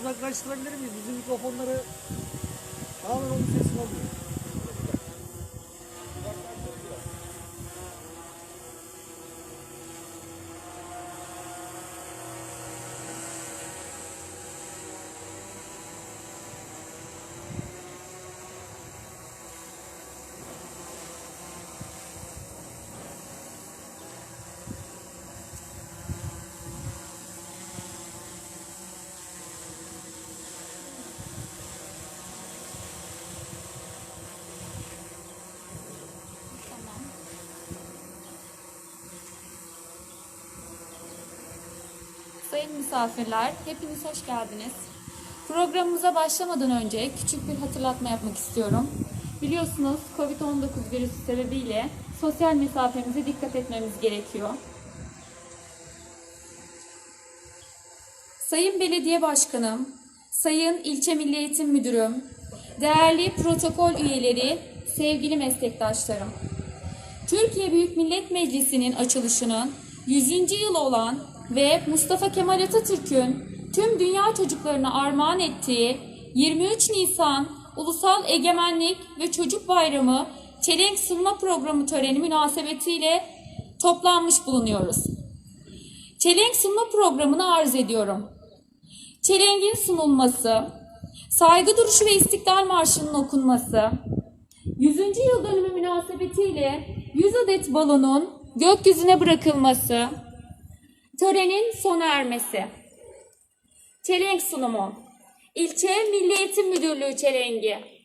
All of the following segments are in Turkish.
Uzaklaştırabilir miyiz? Bizim mikrofonları tamamen onun sesini alıyor. Sayın misafirler, hepiniz hoş geldiniz. Programımıza başlamadan önce küçük bir hatırlatma yapmak istiyorum. Biliyorsunuz COVID-19 virüsü sebebiyle sosyal mesafemize dikkat etmemiz gerekiyor. Sayın Belediye Başkanım, Sayın İlçe Milli Eğitim Müdürüm, değerli protokol üyeleri, sevgili meslektaşlarım. Türkiye Büyük Millet Meclisi'nin açılışının 100. yılı olan ve Mustafa Kemal Atatürk'ün tüm dünya çocuklarına armağan ettiği 23 Nisan Ulusal Egemenlik ve Çocuk Bayramı çelenk sunma programı töreni münasebetiyle toplanmış bulunuyoruz. Çelenk sunma programını arz ediyorum. Çelengin sunulması, saygı duruşu ve istiklal marşının okunması, 100. yıl dönümü münasebetiyle 100 adet balonun gökyüzüne bırakılması, törenin sona ermesi. Çelenk sunumu. İlçe Milli Eğitim Müdürlüğü çelengi.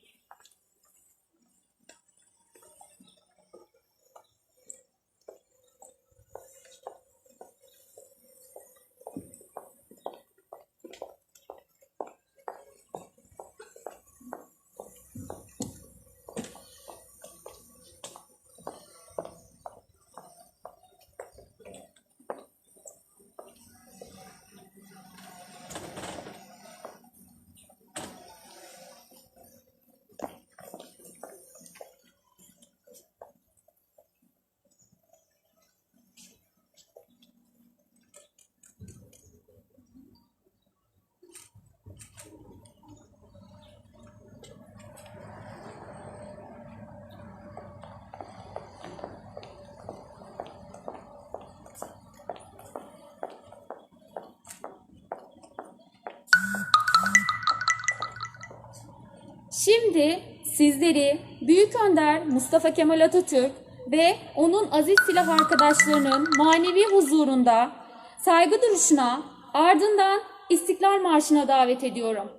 Şimdi sizleri Büyük Önder Mustafa Kemal Atatürk ve onun aziz silah arkadaşlarının manevi huzurunda saygı duruşuna ardından İstiklal Marşı'na davet ediyorum.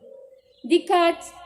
Dikkat!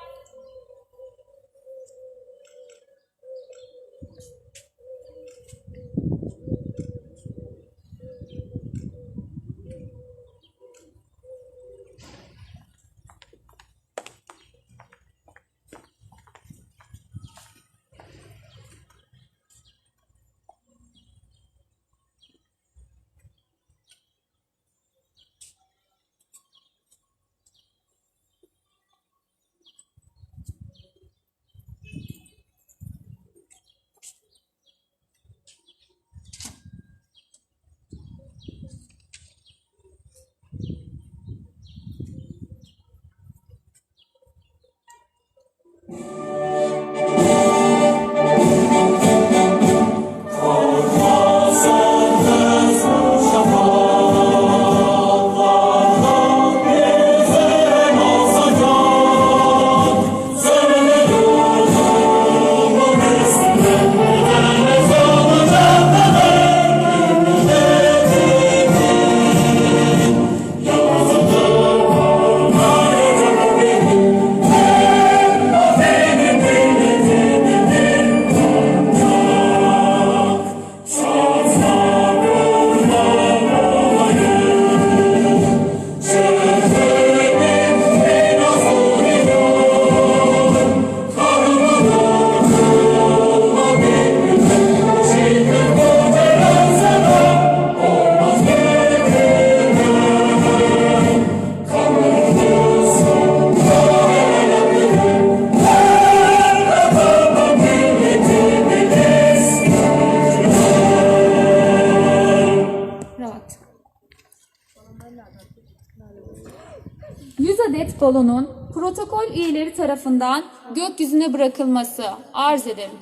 100 adet balonun protokol üyeleri tarafından gökyüzüne bırakılması arz ederim.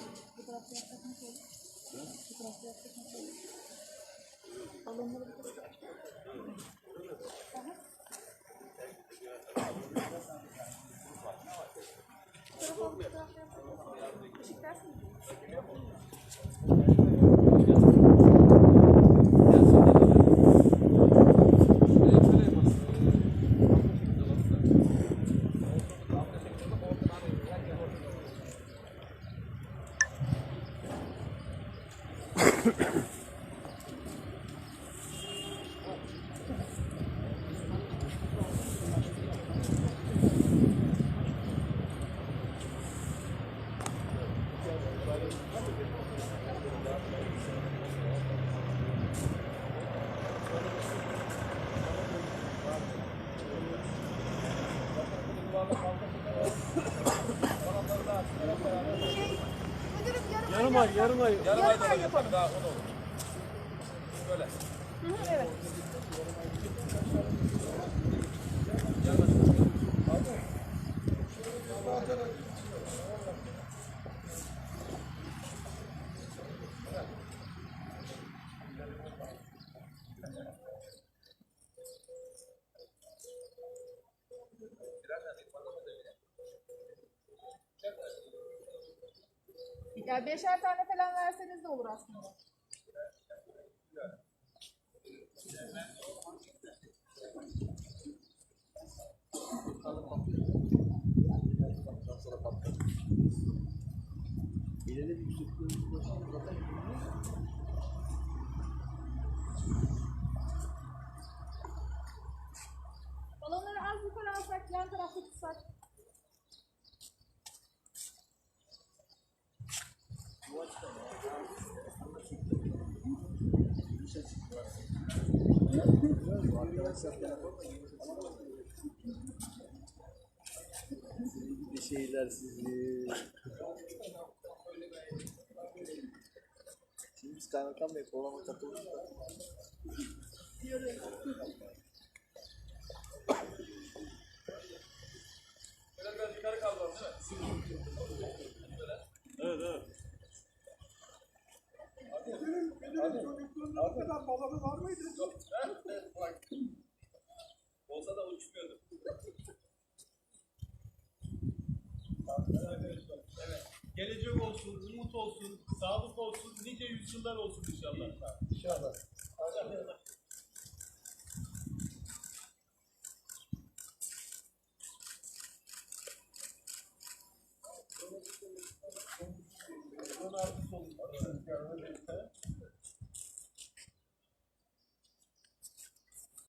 Yarım ay, yarım ay. Yarım ay daha yapalım daha onu olur. Böyle. Ya beşer tane falan verseniz de olur aslında. Balonları Bir şeyler sizi. Şimdi biz kaymakam bey programa Biraz biraz yukarı kaldım değil mi? Evet evet. Olsa da uçmuyordu. Evet. Gelecek olsun, umut olsun, sağlık olsun, nice yüzyıllar olsun inşallah. İnşallah.